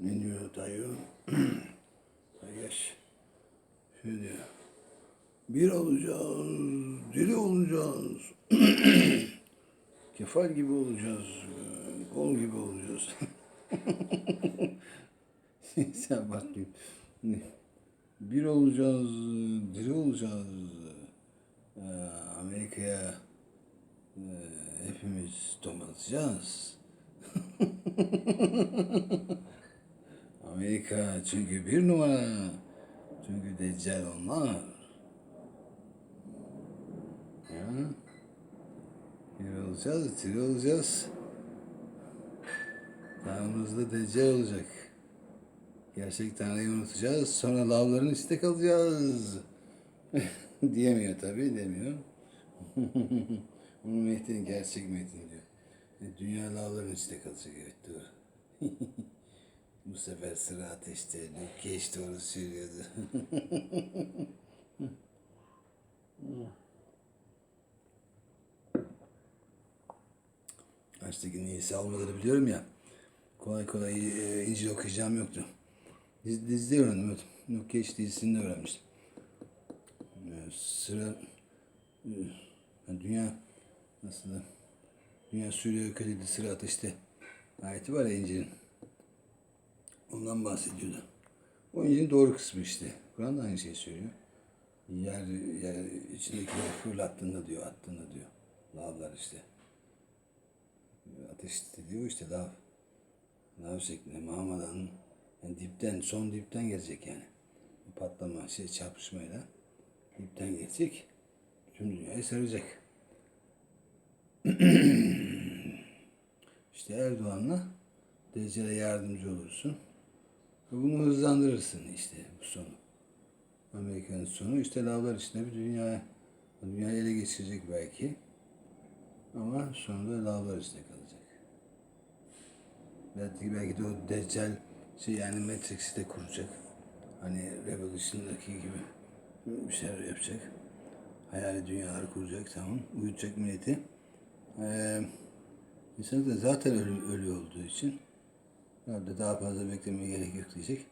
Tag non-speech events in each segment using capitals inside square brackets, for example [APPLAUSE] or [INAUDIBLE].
Ne diyor dayı? [CLEARS THROAT] Yaş. Şöyle diyor. Bir olacağız, diri olacağız. [CLEARS THROAT] Kefal gibi olacağız, kol gibi olacağız. [LAUGHS] Sen bakayım. Bir olacağız, diri olacağız. Ee, Amerika'ya e, hepimiz domatacağız. [LAUGHS] Amerika çünkü bir numara. Çünkü Deccal onlar. Ya. Diri olacağız. Tanrımızda Deccal olacak. Gerçek Tanrı'yı unutacağız. Sonra lavların içinde kalacağız. [LAUGHS] Diyemiyor tabii, demiyor. [LAUGHS] Bunu Mehdi'nin gerçek Mehdi diyor. E, Dünya lavların içinde kalacak, evet doğru. [LAUGHS] Bu sefer sıra ateşte. Cage doğru söylüyordu. [LAUGHS] Açtaki niyesi almadığını biliyorum ya. Kolay kolay e, İncil okuyacağım yoktu. Diz, dizide öğrendim. Evet. Luke Cage dizisinde öğrenmiştim. E, sıra e, dünya nasıl da dünya sürüyor ököledi sıra ateşte ayeti var ya İncil'in. Ondan bahsediyordu. O İncil'in doğru kısmı işte. Kur'an da aynı şeyi söylüyor. Yer, yer içindekileri fırlattığında diyor, attığında diyor. Lavlar işte. Ateş diyor işte lav. Lav şeklinde Muhammed'in yani dipten, son dipten gelecek yani. Patlama, şey çarpışmayla dipten gelecek. Tüm dünyayı saracak. [CLEARS THROAT] işte Erdoğan'la Deccal'e yardımcı olursun. Bunu hızlandırırsın işte bu sonu. Amerika'nın sonu işte lavlar içinde bir dünya, dünyayı ele geçirecek belki. Ama sonunda lavlar içinde kalacak. Belki, belki de o Deccal şey yani Matrix'i de kuracak. Hani Revolution'daki gibi bir şeyler yapacak. Hayali dünyalar kuracak tamam. Uyutacak milleti. Ee, insanlık da zaten ölü, ölü olduğu için Orada daha fazla beklemeye gerek yok diyecek.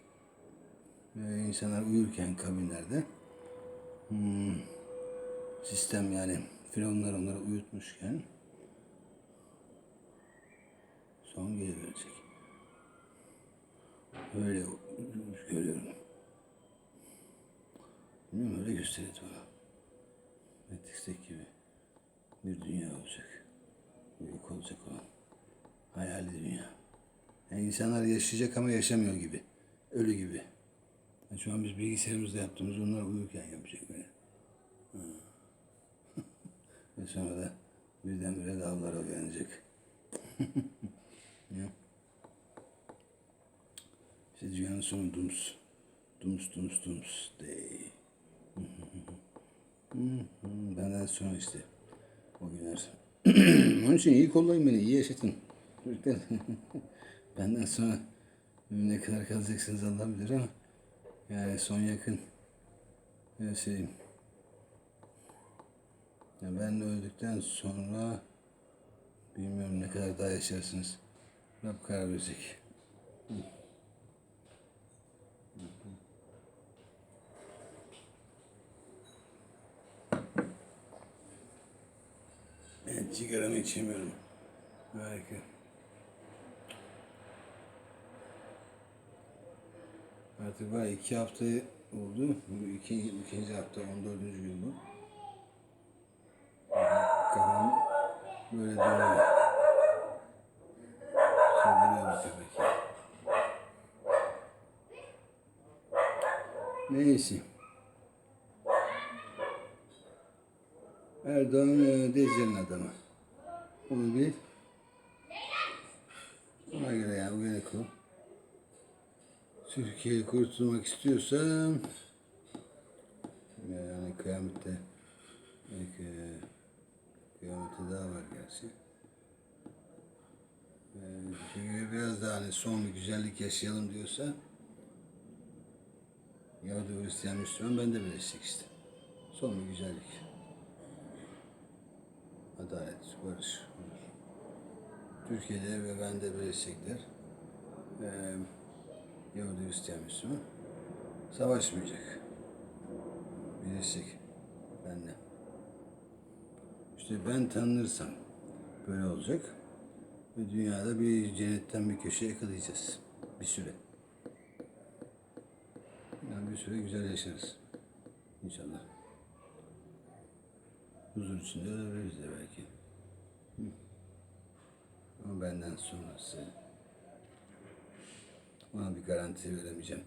Ee, insanlar uyurken kabinlerde hmm, sistem yani firavunlar onları uyutmuşken son geri verecek. Öyle görüyorum. Bilmiyorum öyle gösteriyor bana. Matrix'teki gibi bir dünya olacak. Yok olacak olan. Hayali dünya. Yani insanlar yaşayacak ama yaşamıyor gibi. Ölü gibi. Yani şu an biz bilgisayarımızda yaptığımız onlar uyurken yapacak böyle. [LAUGHS] Ve sonra da birdenbire lavlara uyanacak. [LAUGHS] ya. İşte dünyanın sonu dums. Dums dums dums day. [LAUGHS] Benden sonra işte o günler. [CLEARS THROAT] Onun için iyi kollayın beni, iyi yaşatın. Çocuklar. Benden sonra ne kadar kalacaksınız Allah bilir ama yani son yakın şeyim. Yani ben öldükten sonra bilmiyorum ne kadar daha yaşarsınız. Rab karar verecek. Ben sigaramı içemiyorum. Harika. Artık var iki hafta oldu. Bu iki, ikinci hafta, 14. gün bu. Kafam böyle dönüyor. Çıldırıyor bu köpek. Neyse. Erdoğan e, Deccal'in adamı. Onu bil. Ona göre yani uyanık ol. Türkiye'yi kurtulmak istiyorsam yani kıyamette belki kıyamette daha var gerçi. Çünkü biraz daha hani son bir güzellik yaşayalım diyorsa Yahudi Hristiyan Müslüman ben de birleşecek işte. Son bir güzellik. Adalet, barış. Türkiye'de ve ben de birleşecekler. Ee, Yahudi Hristiyan Müslüman. Savaşmayacak. Birleşecek. Benle. İşte ben tanınırsam böyle olacak. Ve dünyada bir cennetten bir köşe yakalayacağız. Bir süre. Yani bir süre güzel yaşarız. İnşallah. Huzur içinde ölebiliriz de belki. Ama benden sonrası ona bir garanti veremeyeceğim.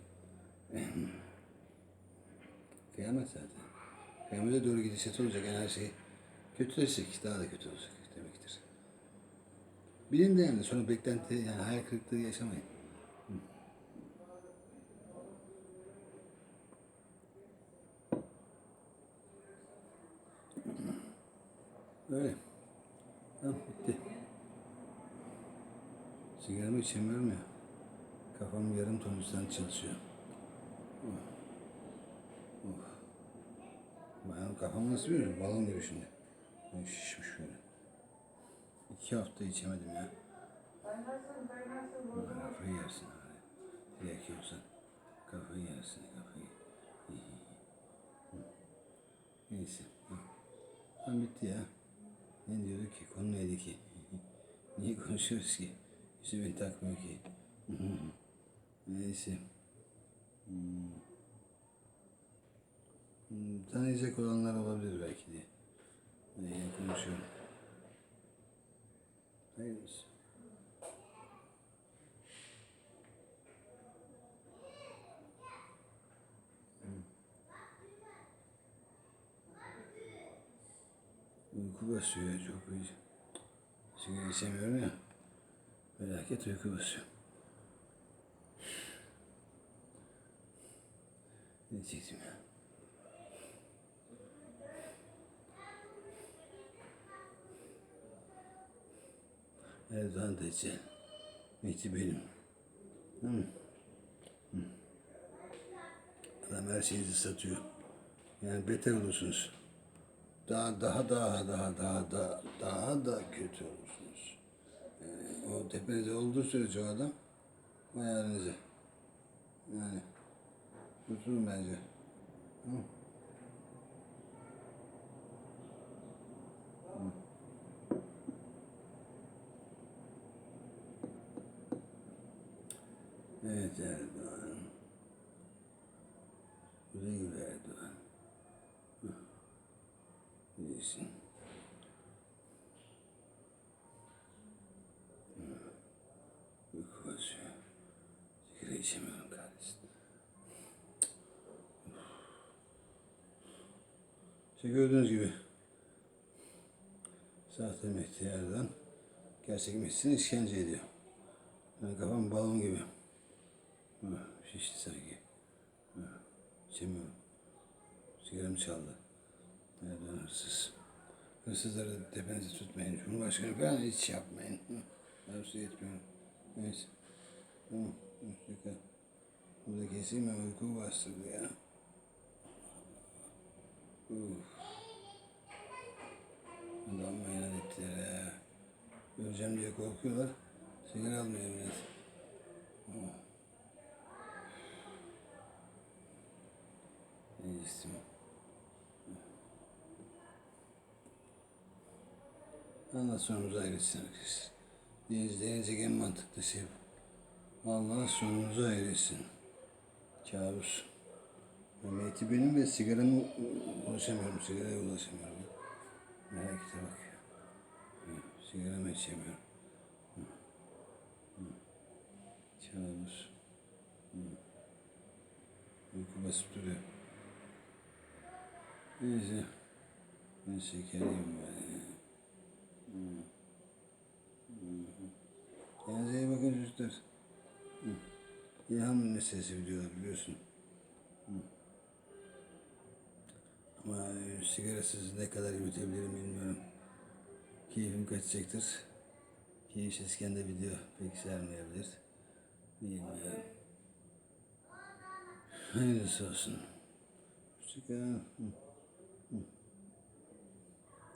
[CLEARS THROAT] Kıyamet zaten. Kıyamete doğru gidişat olacak. Yani her şey kötüleşecek. Daha da kötü olacak demektir. Bilin de yani sonra beklenti yani hayal kırıklığı yaşamayın. Öyle. Tamam bitti. Sigaramı içemiyorum ya. Kafam yarım tonustan çalışıyor. Of. Of. Benim kafam nasıl biliyor Balon gibi şimdi. Ben şişmiş şöyle. İki hafta içemedim ya. Kafayı yersin abi. Direkt yiyorsan. Kafayı yersin kafayı. Neyse. Tamam bitti ya. Ne diyorduk ki? Konu neydi ki? [LAUGHS] Niye konuşuyoruz ki? İşte beni takmıyor ki. [LAUGHS] Neyse. Hmm. Hmm, Tanıyacak olanlar olabilir belki diye. Neyle konuşuyorum. Hayırlısı. Uyku basıyor çok. Sigara içemiyorum ya. Felaket uyku basıyor. Ne diyecektim ya? Erdoğan Deccal. Mehdi benim. Hı? Hı. Adam her şeyinizi satıyor. Yani beter olursunuz. Daha daha daha daha daha daha daha da kötü olursunuz. Yani o tepenizde olduğu sürece o adam yerinize. Yani kurtulun bence. Hı? Hı. Evet Erdoğan. Güle güle Erdoğan. İyisin. Uyku basıyor. Sigara içemiyorum kardeşim. İşte gördüğünüz gibi sahte Mehdi Erdoğan gerçek Mehdi'sini işkence ediyor. Yani kafam balon gibi. Şişti sanki. İçemiyorum. Sigaramı çaldı. Nereden hırsız? Hırsızları tepenize tutmayın. Cumhurbaşkanı falan hiç yapmayın. Hı, Tavsiye etmiyorum. Neyse. Tamam. Hoşçakal. Burada keseyim mi? Uyku bastırdı ya. Uf. Adam meydan ettiler ya. Öleceğim diye korkuyorlar. Sigara almıyor millet. Oh. Ne istiyorum? Allah sonumuzu hayretsin arkadaşlar. Deniz deneyecek en mantıklı şey bu. Allah sonumuzu hayretsin. Kabus. Memleketi benim ve sigaramı ulaşamıyorum. Sigaraya ulaşamıyorum. Memlekete bak ya. Hı, Sigaramı içemiyorum. Kabus. Uyku basıp duruyor. Neyse. Ben şekerliyim ben. Kendinize iyi bakın çocuklar. İlham meselesi videolar biliyorsun. Ama sigarasız ne kadar yürütebilirim bilmiyorum. Keyfim kaçacaktır. Keyifsizken de video pek sarmayabilir. Bilmiyorum. Hayırlısı olsun. Hoşçakalın. Hı. Hı.